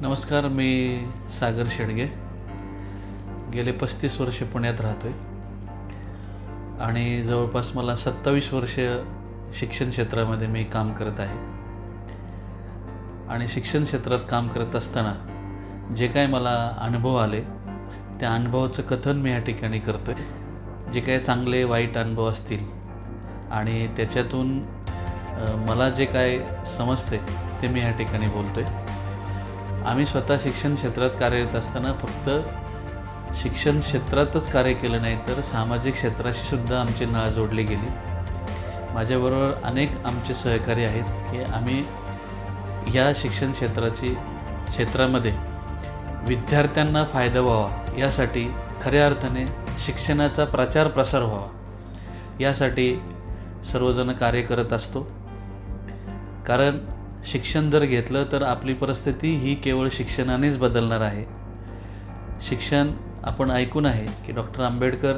नमस्कार मी सागर शेडगे. गेले पस्तीस वर्षे पुण्यात राहतो आहे आणि जवळपास मला सत्तावीस वर्ष शिक्षण क्षेत्रामध्ये मी काम करत आहे. आणि शिक्षण क्षेत्रात काम करत असताना जे काय मला अनुभव आले त्या अनुभवाचं कथन मी या ठिकाणी करतो आहे जे काय चांगले वाईट अनुभव असतील आणि त्याच्यातून मला जे काय समजते ते मी या ठिकाणी बोलतो आहे आम्ही स्वतः शिक्षण क्षेत्रात कार्यरत असताना फक्त शिक्षण क्षेत्रातच कार्य केलं नाही तर सामाजिक क्षेत्राशी सुद्धा आमची नाळ जोडली गेली. माझ्याबरोबर अनेक आमचे सहकारी आहेत. की आम्ही या शिक्षण क्षेत्राची क्षेत्रामध्ये विद्यार्थ्यांना फायदा व्हावा यासाठी खऱ्या अर्थाने शिक्षणाचा प्रचार प्रसार व्हावा यासाठी सर्वजण कार्य करत असतो. कारण शिक्षण जर घेतलं तर आपली परिस्थिती ही केवळ शिक्षणानेच बदलणार आहे. शिक्षण आपण ऐकून आहे की डॉक्टर आंबेडकर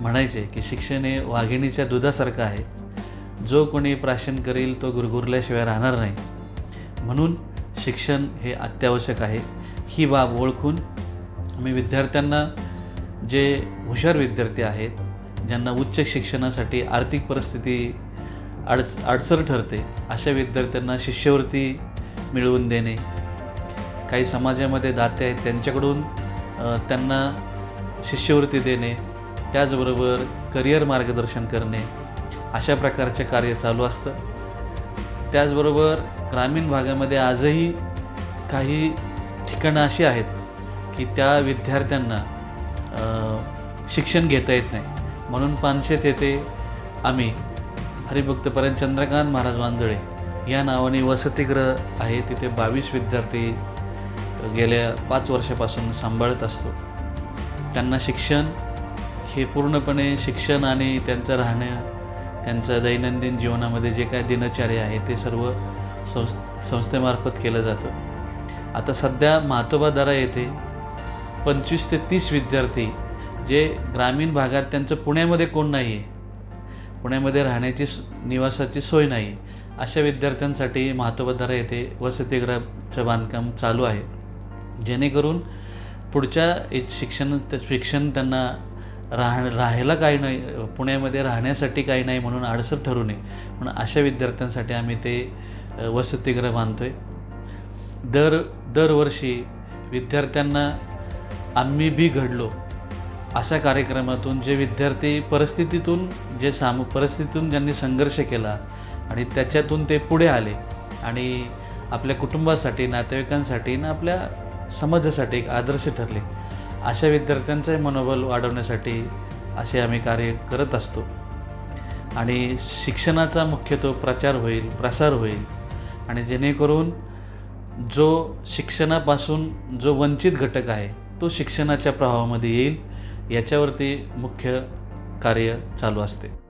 म्हणायचे की शिक्षण हे वाघिणीच्या दुधासारखं आहे. जो कोणी प्राशन करेल तो गुरगुरल्याशिवाय राहणार नाही. म्हणून शिक्षण हे अत्यावश्यक आहे. ही बाब ओळखून मी विद्यार्थ्यांना जे हुशार विद्यार्थी आहेत ज्यांना उच्च शिक्षणासाठी आर्थिक परिस्थिती अडच अडसर ठरते अशा विद्यार्थ्यांना शिष्यवृत्ती मिळवून देणे. काही समाजामध्ये दाते आहेत त्यांच्याकडून त्यांना शिष्यवृत्ती देणे त्याचबरोबर करिअर मार्गदर्शन करणे अशा प्रकारचे कार्य चालू असतं. त्याचबरोबर ग्रामीण भागामध्ये आजही काही ठिकाणं अशी आहेत की त्या विद्यार्थ्यांना शिक्षण घेता येत नाही. म्हणून पानशेत येथे आम्ही हरिभक्तपर्यंत चंद्रकांत महाराज वांजळे. या नावाने वसतिगृह आहे. तिथे बावीस विद्यार्थी गेल्या पाच वर्षापासून सांभाळत असतो. त्यांना शिक्षण हे पूर्णपणे शिक्षण आणि त्यांचं राहणं त्यांचं दैनंदिन जीवनामध्ये जे काय दिनचर्या आहे ते सर्व संस् संस्थेमार्फत केलं जातं. आता सध्या म्हातोबादारा येथे पंचवीस ते तीस विद्यार्थी जे ग्रामीण भागात त्यांचं पुण्यामध्ये कोण नाही आहे पुण्यामध्ये राहण्याची स- निवासाची सोय नाही अशा विद्यार्थ्यांसाठी महातोबादारा येथे वसतिगृहाचं बांधकाम चालू आहे. जेणेकरून पुढच्या शिक्षण शिक्षण त्यांना राह राहायला काही नाही पुण्यामध्ये राहण्यासाठी काही नाही म्हणून अडसर ठरू नये. म्हणून अशा विद्यार्थ्यांसाठी आम्ही ते वसतिगृह बांधतो आहे दर दरवर्षी विद्यार्थ्यांना आम्ही बी घडलो अशा कार्यक्रमातून जे विद्यार्थी परिस्थितीतून जे साम परिस्थितीतून ज्यांनी संघर्ष केला आणि त्याच्यातून ते पुढे आले आणि आपल्या कुटुंबासाठी नातेवाईकांसाठी आणि आपल्या समाजासाठी एक आदर्श ठरले. अशा विद्यार्थ्यांचे मनोबल वाढवण्यासाठी असे आम्ही कार्य करत असतो. आणि शिक्षणाचा मुख्यत्व प्रचार होईल प्रसार होईल आणि जेणेकरून जो शिक्षणापासून जो वंचित घटक आहे तो शिक्षणाच्या प्रवाहामध्ये येईल याच्यावरती मुख्य कार्य चालू असते.